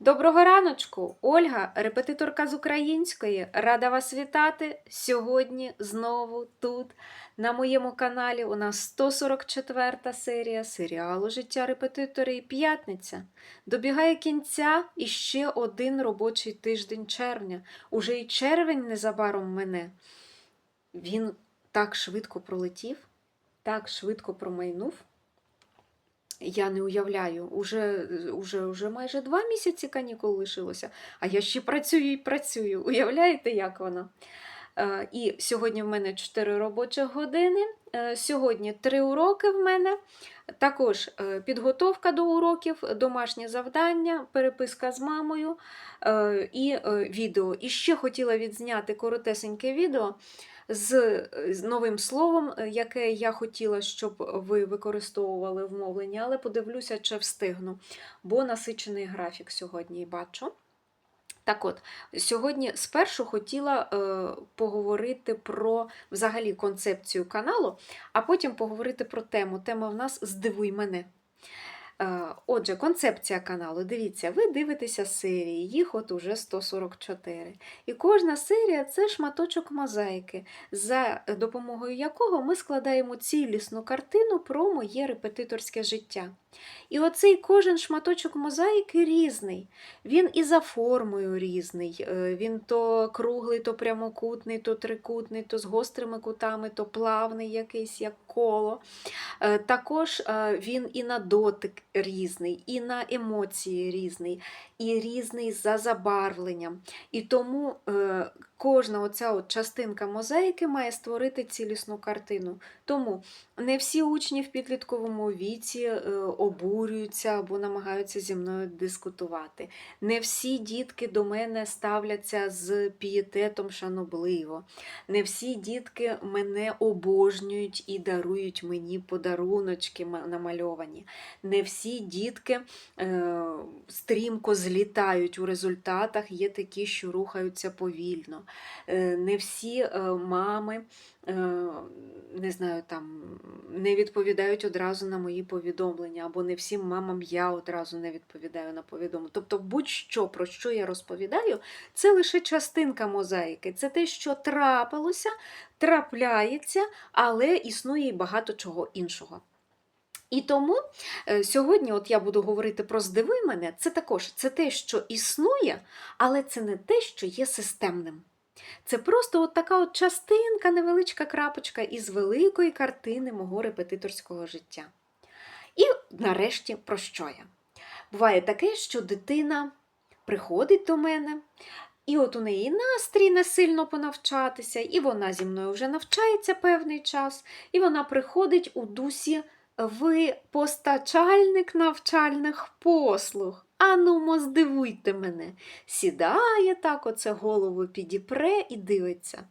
Доброго раночку! Ольга, репетиторка з української. Рада вас вітати сьогодні знову тут, на моєму каналі. У нас 144 серія серіалу Життя репетитори і п'ятниця. Добігає кінця і ще один робочий тиждень червня. Уже і червень незабаром мене. Він так швидко пролетів, так швидко промайнув. Я не уявляю, уже, уже, уже майже два місяці канікул лишилося, а я ще працюю і працюю. Уявляєте, як воно? Е, І сьогодні в мене 4 робочих години. Е, Сьогодні 3 уроки в мене. Також е, підготовка до уроків, домашнє завдання, переписка з мамою і відео. І ще хотіла відзняти коротесеньке відео з, з новим словом, е, яке я хотіла, щоб ви використовували в мовленні, але подивлюся, чи встигну, бо насичений графік сьогодні бачу. Так от, сьогодні спершу хотіла е, поговорити про взагалі концепцію каналу, а потім поговорити про тему. Тема в нас Здивуй мене. Е, Отже, концепція каналу. Дивіться, ви дивитеся серії, їх от уже 144. І кожна серія це шматочок мозаїки, за допомогою якого ми складаємо цілісну картину про моє репетиторське життя. І оцей кожен шматочок мозаїки різний. Він і за формою різний. Е, Він то круглий, то прямокутний, то трикутний, то з гострими кутами, то плавний якийсь, як коло. Е, Також е, він і на дотик різний, і на емоції різний, і різний за забарвленням. І тому кожна оця от частинка мозаїки має створити цілісну картину. Тому не всі учні в підлітковому віці е, обурюються або намагаються зі мною дискутувати. Не всі дітки до мене ставляться з пієтетом шанобливо. Не всі дітки мене обожнюють і дарують мені подаруночки намальовані. Не всі дітки е, стрімко злітають у результатах, є такі, що рухаються повільно. Е, не всі е, мами е, не знаю, там не відповідають одразу на мої повідомлення, або не всім мамам я одразу не відповідаю на повідомлення. Тобто, будь-що, про що я розповідаю, це лише частинка мозаїки. Це те, що трапилося, трапляється, але існує і багато чого іншого. І тому сьогодні, от я буду говорити про здивуй мене, це також це те, що існує, але це не те, що є системним. Це просто от така от частинка, невеличка крапочка із великої картини мого репетиторського життя. І нарешті про що я? Буває таке, що дитина приходить до мене, і от у неї настрій не сильно понавчатися, і вона зі мною вже навчається певний час, і вона приходить у дусі ви постачальник навчальних послуг. Анумо, здивуйте мене. Сідає так, оце голову підіпре і дивиться.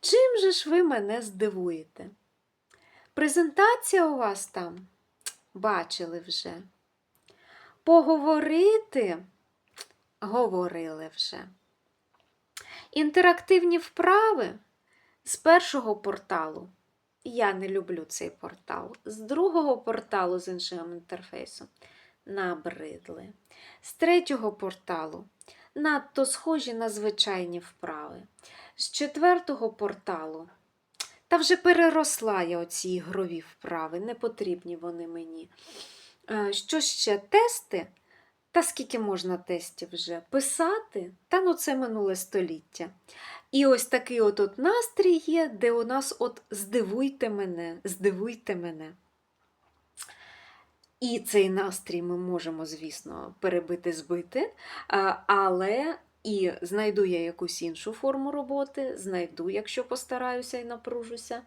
Чим же ж ви мене здивуєте? Презентація у вас там? Бачили вже. Поговорити? Говорили вже. Інтерактивні вправи з першого порталу. Я не люблю цей портал. З другого порталу з іншим інтерфейсом набридли. З третього порталу надто схожі на звичайні вправи. З четвертого порталу. Та вже переросла я оці ігрові вправи, не потрібні вони мені. Е, Що ще тести? Та скільки можна тестів вже писати? Та ну це минуле століття. І ось такий от, настрій є, де у нас от здивуйте мене, здивуйте мене. І цей настрій ми можемо, звісно, перебити, збити, але і знайду я якусь іншу форму роботи, знайду, якщо постараюся і напружуся.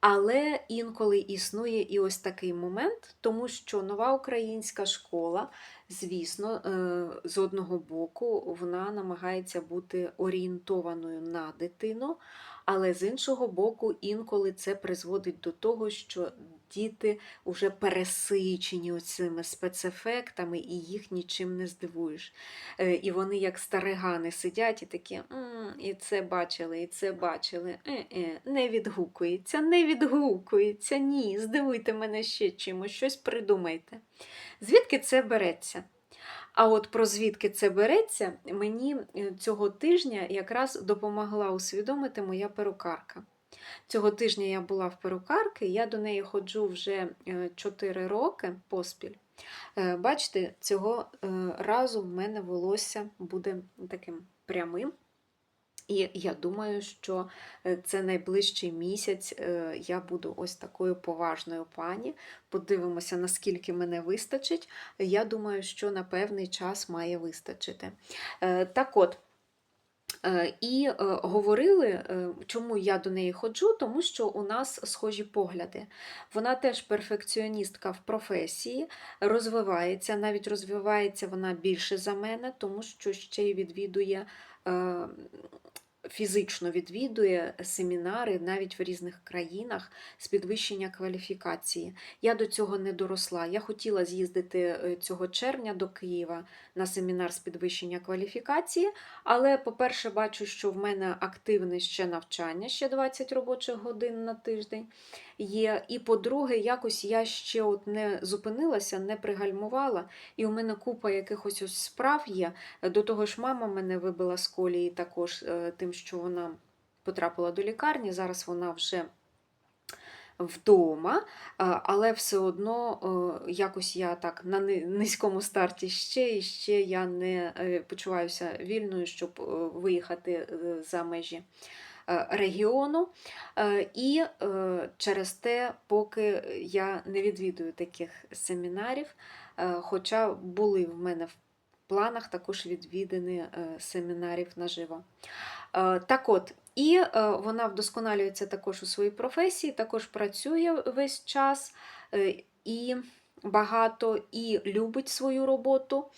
Але інколи існує і ось такий момент, тому що нова українська школа, звісно, е, з одного боку, вона намагається бути орієнтованою на дитину, але з іншого боку, інколи це призводить до того, що діти вже пересичені цими спецефектами, і їх нічим не здивуєш. Е, І вони, як старигани, сидять і такі, «М, і це бачили, і це бачили. Е-е, не відгукується, не відгукується. Ні, здивуйте мене ще чимось, щось придумайте. Звідки це береться? А от про звідки це береться, мені е, цього тижня якраз допомогла усвідомити моя перукарка. Цього тижня я була в перукарки, я до неї ходжу вже 4 роки поспіль. Е, Бачите, цього е, разу в мене волосся буде таким прямим. І я думаю, що е, це найближчий місяць е, я буду ось такою поважною пані. Подивимося, наскільки мене вистачить. Я думаю, що на певний час має вистачити. Е, Так от. Е, І е, говорили, е, чому я до неї ходжу, тому що у нас схожі погляди. Вона теж перфекціоністка в професії, розвивається, навіть розвивається вона більше за мене, тому що ще й відвідує. Фізично відвідує семінари навіть в різних країнах з підвищення кваліфікації. Я до цього не доросла. Я хотіла з'їздити е, цього червня до Києва на семінар з підвищення кваліфікації, але, по-перше, бачу, що в мене активне ще навчання, ще 20 робочих годин на тиждень є. І по-друге, якось я ще от не зупинилася, не пригальмувала, і у мене купа якихось ось справ є. До того ж, мама мене вибила з колії також е, тим, що вона потрапила до лікарні. Зараз вона вже вдома, але все одно е, якось я так на низькому старті ще і ще я не е, почуваюся вільною, щоб е, виїхати за межі регіону. І через те, поки я не відвідую таких семінарів, хоча були в мене в планах також відвідини семінарів наживо. Е, Так от, і е, вона вдосконалюється також у своїй професії, також працює весь час е, і багато, і любить свою роботу.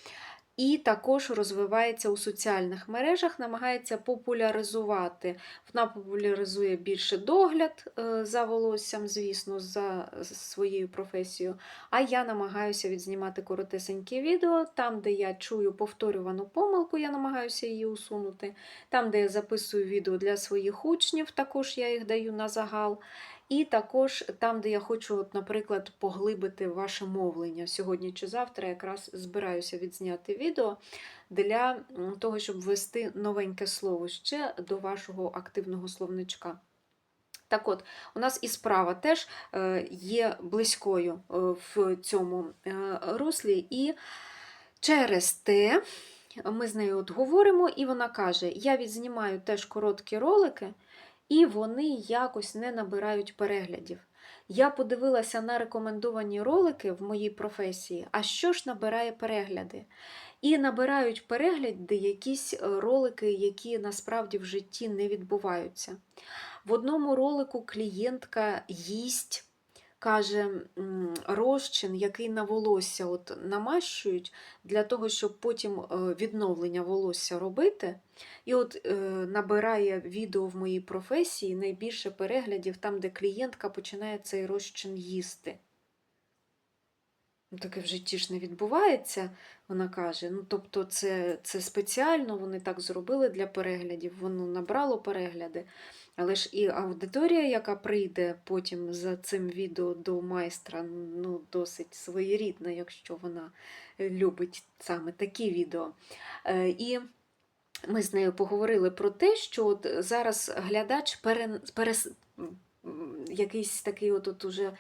І також розвивається у соціальних мережах, намагається популяризувати. Вона популяризує більше догляд е, за волоссям, звісно, за своєю професією. А я намагаюся відзнімати коротесенькі відео, там, де я чую повторювану помилку, я намагаюся її усунути. Там, де я записую відео для своїх учнів, також я їх даю на загал. І також там, де я хочу, от, наприклад, поглибити ваше мовлення. Сьогодні чи завтра якраз збираюся відзняти відео для того, щоб ввести новеньке слово ще до вашого активного словничка. Так от, у нас і справа теж е, є близькою е, в цьому е, руслі, і через те ми з нею от говоримо, і вона каже: Я відзнімаю теж короткі ролики, і вони якось не набирають переглядів. Я подивилася на рекомендовані ролики в моїй професії, а що ж набирає перегляди? І набирають перегляди якісь е, ролики, які насправді в житті не відбуваються. В одному ролику клієнтка їсть, каже, розчин, який на волосся от намащують для того, щоб потім е, відновлення волосся робити. І от е, набирає відео в моїй професії найбільше переглядів там, де клієнтка починає цей розчин їсти. Ну, Таке в житті ж не відбувається, вона каже. Ну, тобто, це, це спеціально, вони так зробили для переглядів, воно набрало перегляди. Але ж і аудиторія, яка прийде потім за цим відео до майстра, ну, досить своєрідна, якщо вона любить саме такі відео. Е, І ми з нею поговорили про те, що от зараз глядач перен... перес... якийсь такий от, от уже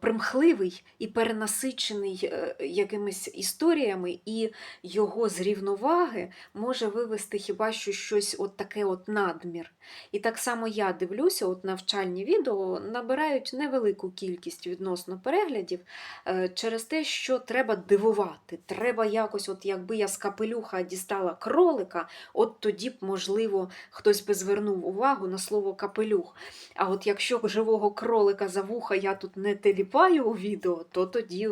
примхливий і перенасичений е, якимись історіями, і його з рівноваги може вивести хіба що щось от таке от надмір. І так само я дивлюся, от навчальні відео набирають невелику кількість відносно переглядів е, через те, що треба дивувати. Треба якось, от якби я з капелюха дістала кролика, от тоді б, можливо, хтось би звернув увагу на слово капелюх. А от якщо живого кролика за вуха я тут не теліпаю у відео, то тоді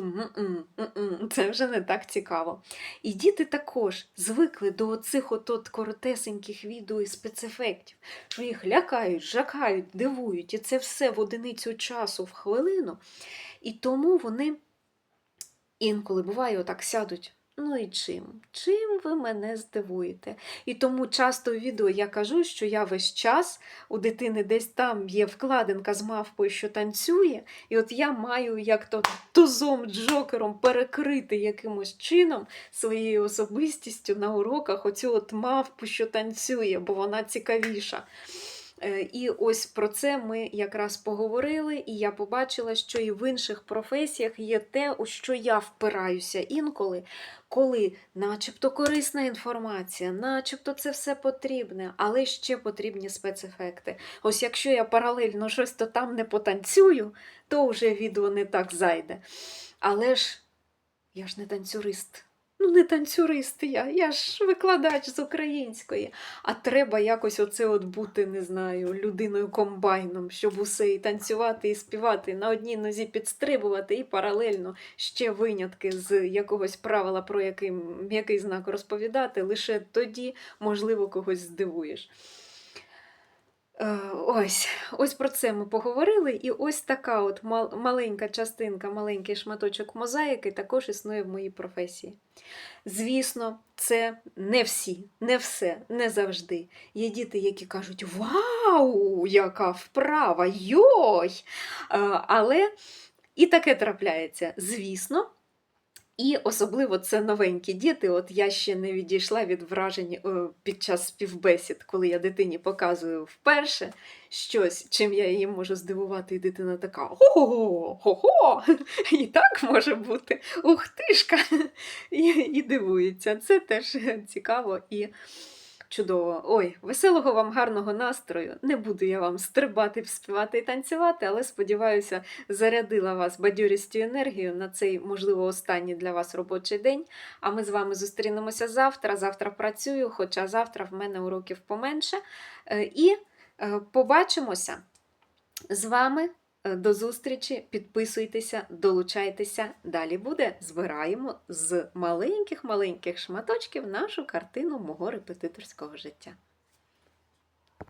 це вже не так цікаво. І діти також звикли до оцих от коротесеньких відео і спецефектів, що їх лякають, жакають, дивують, і це все в одиницю часу, в хвилину. І тому вони інколи буває, отак сядуть Ну і чим? Чим ви мене здивуєте? І тому часто в відео я кажу, що я весь час у дитини десь там є вкладинка з мавпою, що танцює, і от я маю як то тузом, джокером перекрити якимось чином своєю особистістю на уроках оцю от мавпу, що танцює, бо вона цікавіша. Е, І ось про це ми якраз поговорили, і я побачила, що і в інших професіях є те, у що я впираюся інколи, коли начебто корисна інформація, начебто це все потрібне, але ще потрібні спецефекти. Ось якщо я паралельно щось то там не потанцюю, то вже відео не так зайде. Але ж я ж не танцюрист. Ну, не танцюрист я, я ж викладач з української. А треба якось оце от бути, не знаю, людиною комбайном, щоб усе і танцювати, і співати, на одній нозі підстрибувати, і паралельно ще винятки з якогось правила, про який м'який знак розповідати, лише тоді, можливо, когось здивуєш. Е, Ось, ось про це ми поговорили, і ось така от маленька частинка, маленький шматочок мозаїки також існує в моїй професії. Звісно, це не всі, не все, не завжди. Є діти, які кажуть: Вау, яка вправа! Йой! Е, Але і таке трапляється, звісно. І особливо це новенькі діти. От я ще не відійшла від вражень е, під час співбесід, коли я дитині показую вперше щось, чим я її можу здивувати, і дитина така: ого, хо-хо, і так може бути. Ух тишка! І, і дивується. Це теж цікаво і чудово. Ой, веселого вам гарного настрою. Не буду я вам стрибати, співати і танцювати, але сподіваюся, зарядила вас бадьорістю і енергією на цей, можливо, останній для вас робочий день. А ми з вами зустрінемося завтра. Завтра працюю, хоча завтра в мене уроків поменше. Е, І е, побачимося з вами. Е, До зустрічі, підписуйтеся, долучайтеся. Далі буде. Збираємо з маленьких-маленьких шматочків нашу картину мого репетиторського життя.